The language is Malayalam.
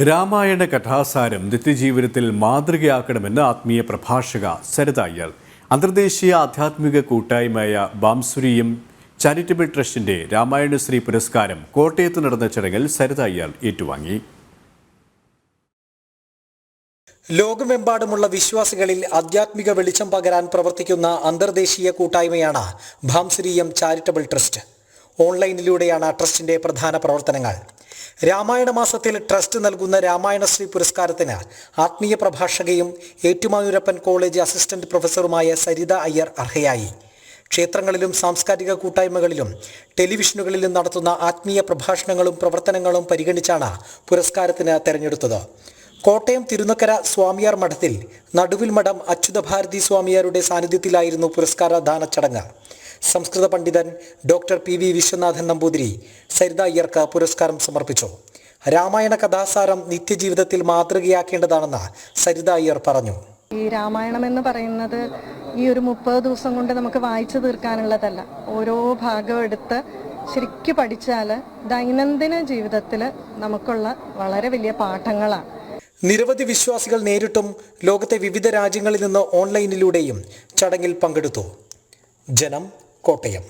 രാമായണ കഥാസാരം നിത്യജീവിതത്തിൽ മാതൃകയാക്കണമെന്ന് ആത്മീയ പ്രഭാഷക സരിത അന്തർദേശീയ ആധ്യാത്മിക കൂട്ടായ്മയായ ബാംസുരിയും ചാരിറ്റബിൾ ട്രസ്റ്റിന്റെ രാമായണശ്രീ പുരസ്കാരം കോട്ടയത്ത് നടന്ന ചടങ്ങിൽ സരിത ഏറ്റുവാങ്ങി. ലോകമെമ്പാടുമുള്ള വിശ്വാസികളിൽ ആധ്യാത്മിക വെളിച്ചം പകരാൻ പ്രവർത്തിക്കുന്ന അന്തർദേശീയ കൂട്ടായ്മയാണ് ഭാംസുരിയം ചാരിറ്റബിൾ ട്രസ്റ്റ്. ഓൺലൈനിലൂടെയാണ് ട്രസ്റ്റിന്റെ പ്രധാന പ്രവർത്തനങ്ങൾ. രാമായണ മാസത്തിൽ ട്രസ്റ്റ് നൽകുന്ന രാമായണശ്രീ പുരസ്കാരത്തിന് ആത്മീയ പ്രഭാഷകയും ഏറ്റുമാനൂരപ്പൻ കോളേജ് അസിസ്റ്റന്റ് പ്രൊഫസറുമായ സരിത അയ്യർ അർഹയായി. ക്ഷേത്രങ്ങളിലും സാംസ്കാരിക കൂട്ടായ്മകളിലും ടെലിവിഷനുകളിലും നടത്തുന്ന ആത്മീയ പ്രഭാഷണങ്ങളും പ്രവർത്തനങ്ങളും പരിഗണിച്ചാണ് പുരസ്കാരത്തിന് തെരഞ്ഞെടുത്തത്. കോട്ടയം തിരുനക്കര സ്വാമിയാർ മഠത്തിൽ നടുവിൽ മഠം അച്യുതഭാരതി സ്വാമിയാരുടെ സാന്നിധ്യത്തിലായിരുന്നു പുരസ്കാര ദാന ചടങ്ങ്. സംസ്കൃത പണ്ഡിതൻ doctor P V Viswanathan Namboothiri Saritha അയ്യർക്ക് പുരസ്കാരം സമർപ്പിച്ചു. രാമായണ കഥാസാരം നിത്യജീവിതത്തിൽ മാതൃകയാക്കേണ്ടതാണെന്ന് സരിത അയ്യർ പറഞ്ഞു. ഈ രാമായണം എന്ന് പറയുന്നത് ഈ ഒരു മുപ്പത് ദിവസം കൊണ്ട് നമുക്ക് വായിച്ചു തീർക്കാനുള്ളതല്ല. ഓരോ ഭാഗം എടുത്ത് ശരിക്കും പഠിച്ചാൽ ദൈനംദിന ജീവിതത്തിൽ നമുക്കുള്ള വളരെ വലിയ പാഠങ്ങളാണ്. നിരവധി വിശ്വാസികൾ നേരിട്ടും ലോകത്തെ വിവിധ രാജ്യങ്ങളിൽ നിന്ന് ഓൺലൈനിലൂടെയും ചടങ്ങിൽ പങ്കെടുത്തു. ജനം കോട്ടയം.